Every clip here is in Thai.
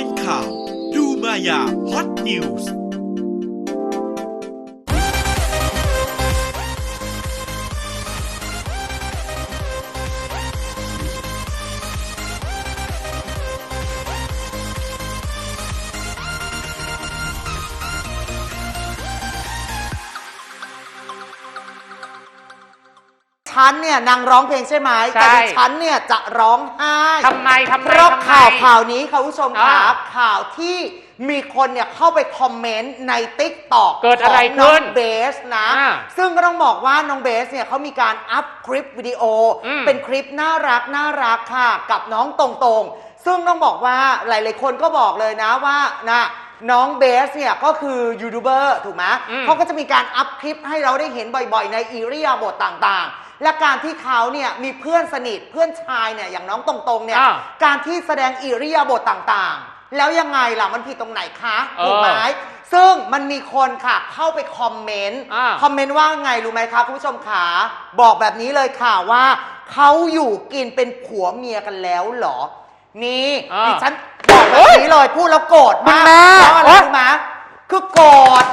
เป็นข่าว ดูมายาฮอตนิวส์ ฉันเนี่ยนางร้องเพลงใช่ไหมใช่ แต่ดิฉันเนี่ยจะร้องไห้ทำไมทำไมเพราะทำไม ข่าวข่าวนี้ค่ะคุณผู้ชมคอ่ารับข่าวที่มีคนเนี่ยเข้าไปคอมเมนต์ในติ๊กต็อกเกิดอะไรน้ขึ้องนเบสนะ อ่าซึ่งก็ต้องบอกว่าน้องเบสเนี่ยเขามีการอัพคลิปวิดีโออม เป็นคลิปน่ารักน่ารักค่ะ กับน้องตรงๆ ซึ่งต้องบอกว่าหลายๆคนก็บอกเลยนะว่านะน้องเบสเนี่ยก็คือยูทูบเบอร์ถูกไหมอืม เขาก็จะมีการอัพคลิปให้เราได้เห็นบ่อยๆ ในอิริยาบถต่างๆ และการที่เขาเนี่ยมีเพื่อนสนิทเพื่อนชายเนี่ยอย่างน้องตรงๆเนี่ยอ่าการที่แสดงอิริยาบถต่างๆ แล้วยังไงล่ะมันผิดตรงไหนคะเออถูกไหมซึ่งมันมีคนค่ะเข้าไปคอมเมนต์อ่า คอมเมนต์ว่าไงรู้ไหมคะคุณผู้ชมขาบอกแบบนี้เลยค่ะว่าเขาอยู่กินเป็นผัวเมียกันแล้วเหรอนี่อ่าดิฉันบอกแบบนี้เลยพูดแล้วโกรธมากคุณแม่ เพราะอะไรโอ๊ยรู้ไหมคือโกรธ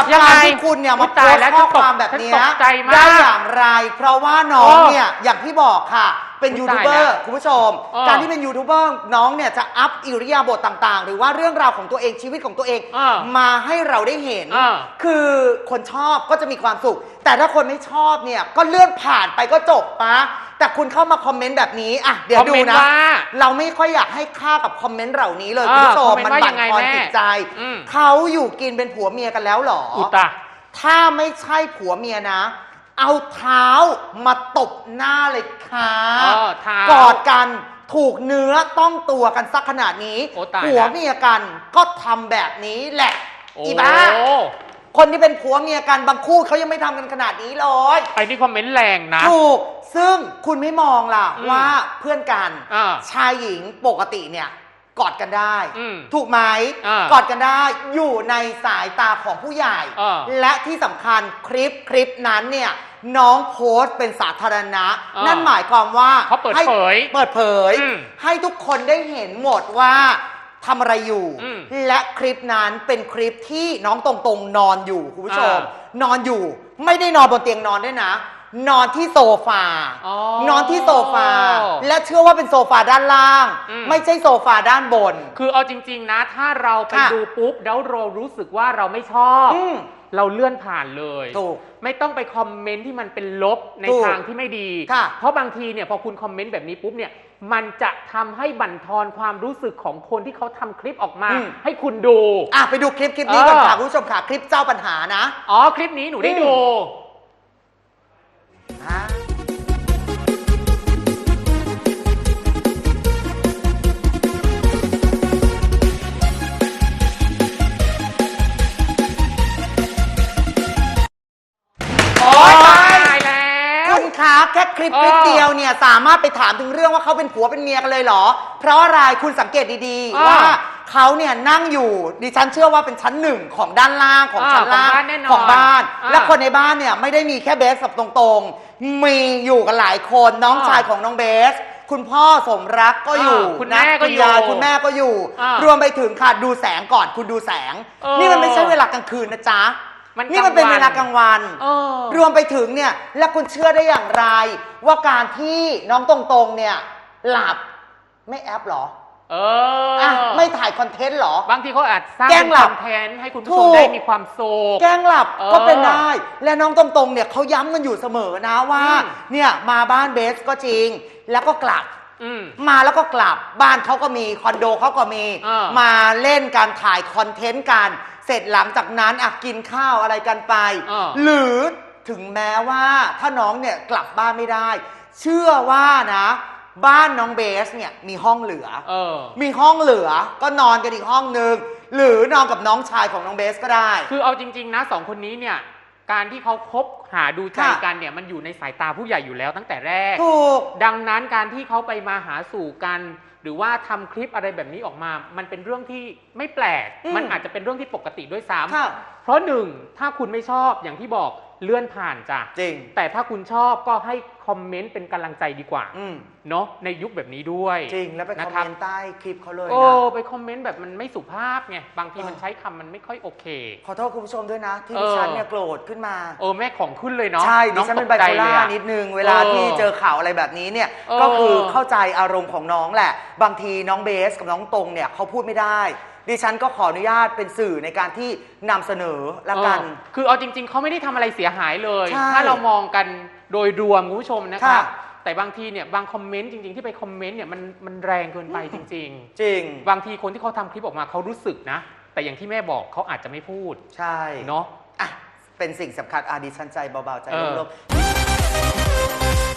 กับยังการไงที่คุณเนี่ยอุ๊มายโพตายสต์แล้วข้อฉันตกความแบบเนี้ยฉันตกใจมากได้อย่างไร เพราะว่าน้องเออเนี่ยอย่างที่บอกค่ะ เป็นอุ๊ยยูทูบเบอร์ตายแล้วคุณผู้ชม เออการที่เป็นยูทูบเบอร์น้องเนี่ยจะอัพอิริยาบถต่างๆ หรือว่าเรื่องราวของตัวเองชีวิตของตัวเองเออมาให้เราได้เห็น เออ คือคนชอบก็จะมีความสุข แต่ถ้าคนไม่ชอบเนี่ยก็เลื่อนผ่านไปก็จบปะ แต่คุณเข้ามาคอมเมนต์แบบนี้อะเดี๋ยวคอมดูเมนต์นะ ว่าเราไม่ค่อยอยากให้ค่ากับคอมเมนต์เหล่านี้เลยเออคุณผู้ชมคอมเมนต์มันว่าบั่ยันงไงทอนแม่จิตใจอืม เขาอยู่กินเป็นผัวเมียกันแล้วเหรออุตะ ถ้าไม่ใช่ผัวเมียนะ เอาเท้ามาตบหน้าเลยค่ะเออเท้ากอดกันถูกเนื้อต้องตัวกันสักขนาดนี้โอ้ตายผัวแล้วเมียกันก็ทำแบบนี้แหละโอ้ อีบ้า คนที่เป็นผัวเมียกันบางคู่เขายังไม่ทำกันขนาดนี้เลย ไอ้นี่คอมเมนต์แรงนะ ถูก ซึ่งคุณไม่มองล่ะอืมว่าเพื่อนกัน อ่าชายหญิงปกติเนี่ย กอดกันได้ อืมถูกไหมอ่ากอดกันได้อยู่ในสายตาของผู้ใหญ่ อ่าและที่สำคัญคลิปคลิปนั้นเนี่ย น้องโพสต์เป็นสาธารณะ อ่านั่นั่นหมายความว่าเขาเปิดให้เผยเปิดเผย อืม ให้ทุกคนได้เห็นหมดว่า ทำอะไรอยู่ อืมและคลิปนั้นเป็นคลิปที่น้องตรงๆ นอนอยู่คุณผู้ชม อ่นอนอยู่ ไม่ได้นอนบนเตียงนอนด้วยนะ นอนที่โซฟาอ๋อนอนที่โซฟา และเชื่อว่าเป็นโซฟาด้านล่าง อืม ไม่ใช่โซฟาด้านบน คือเอาจริง ๆ นะ ถ้าเราไปค่ะดูปุ๊บแล้วเรารู้สึกว่าเราไม่ชอบ อืม เราเลื่อนผ่านเลย ถูก ไม่ต้องไปคอมเมนต์ที่มันเป็นลบในถูกทางที่ไม่ดี ค่ะ เพราะบางทีเนี่ยพอคุณคอมเมนต์แบบนี้ปุ๊บเนี่ยมันจะทำให้บั่นทอนความรู้สึกของคนที่เขาทำคลิปออกมา อืม ให้คุณดู อะไปดูคลิปคลิปนี้ก่อนเออค่ะคุณผู้ชมค่ะ คลิปเจ้าปัญหานะ อ๋อคลิปนี้หนูได้อืม ดู ลิปเออคลิปเดียวเนี่ยสามารถไปถามถึงเรื่องว่าเขาเป็นผัวเป็นเมียกันเลยเหรอ เพราะอะไรคุณสังเกตดีเออๆว่าเขาเนี่ยนั่งอยู่ดิฉันเชื่อว่าเป็นชั้นหนึ่งของด้านล่างของเออชั้นล่างของบ้านแน่นอนของบ้าน เออและคนในบ้านเนี่ยไม่ได้มีแค่เบสกับตรงๆ มีอยู่กันหลายคนน้องเออชายของน้องเบส คุณพ่อสมรักก็อยู่เออคุณนะแม่ก็คุณยายอยู่คุณแม่ก็อยู่ เออรวมไปถึงค่ะดูแสงก่อนคุณดูแสง เออ นี่มันไม่ใช่เวลากลางคืนนะจ๊ะ มันนี่มันเป็นกลางวันเวลากลางวัน เออ รวมไปถึงเนี่ย แล้วคุณเชื่อได้อย่างไร ว่าการที่น้องตรงๆเนี่ย หลับไม่แอปเหรอเอออะไม่ถ่ายคอนเทนต์เหรอ บางทีเขาอาจสร้างแกล้งหลัคบอนเทนต์ให้คุณผู้ถูชมกได้มีความสุข แกล้งหลับเออก็เป็นได้ และน้องตรงๆเนี่ยเขาย้ำกันอยู่เสมอนะว่า อืม เนี่ยมาบ้านเบสก็จริง แล้วก็กลับ อืม มาแล้วก็กลับบ้านเขาก็มีคอนโดเขาก็มี เออมาเล่นการถ่ายคอนเทนต์กัน เสร็จหลังจากนั้นอะกินข้าวอะไรกันไปเออหรือถึงแม้ว่าถ้าน้องเนี่ยกลับบ้านไม่ได้ เชื่อว่านะ บ้านน้องเบสเนี่ยมีห้องเหลือ เออ มีห้องเหลือก็นอนกันอีกห้องนึงหรือนอนกับน้องชายของน้องเบสก็ได้ คือเอาจริง ๆ นะสองคนนี้เนี่ย การที่เขาคบหาดูใจค่ะกันเนี่ยมันอยู่ในสายตาผู้ใหญ่อยู่แล้วตั้งแต่แรก ถูก ดังนั้นการที่เขาไปมาหาสู่กัน หรือว่าทำคลิปอะไรแบบนี้ออกมา มันเป็นเรื่องที่ไม่แปลก อืมมันอาจจะเป็นเรื่องที่ปกติด้วยซ้ค่ะำเพราะหนึ่งถ้าคุณไม่ชอบอย่างที่บอก เลื่อนผ่านจ้ะจริง แต่ถ้าคุณชอบก็ให้คอมเมนต์เป็นกำลังใจดีกว่าอืม เนาะในยุคแบบนี้ด้วย จริง แล้วไปคอมนะเมนต์ใต้คลิปเขาเลยโอ้นะ ไปคอมเมนต์แบบมันไม่สุภาพไงบางทีเออ มันใช้คำมันไม่ค่อยโอเค ขอโทษคุณผู้ชมด้วยนะ ที่เออ ดิฉันเนี่ยโกรธขึ้นมา เออแม่ของขึ้นเลยเนาะใช่ ดิองฉันเป็นตไบกใจโพล่าเลยอะ นิดนึง เวลาเออที่เจอข่าวอะไรแบบนี้เนี่ย เออก็คือเข้าใจอารมณ์ของน้องแหละ บางทีน้องเบสกับน้องตรงเนี่ยเขาพูดไม่ได้ ดิฉันก็ขออนุญาตเป็นสื่อในการที่นำเสนอละกัน เออคือเอาจริง ๆ เขาไม่ได้ทำอะไรเสียหายเลย ใช่ถ้าเรามองกันโดยรวมคุณผู้ชมนะคค่ะรับแต่บางทีเนี่ยบางคอมเมนต์จริง ๆ ที่ไปคอมเมนต์เนี่ยมันมันแรงเกินไปจริง จริง ๆ บางทีคนที่เขาทำคลิปออกมาเขารู้สึกนะ แต่อย่างที่แม่บอกเขาอาจจะไม่พูดใช่เนาะ อะ เป็นสิ่งสำคัญอาดิฉันใจเบาๆ ใจเออ โล่งๆ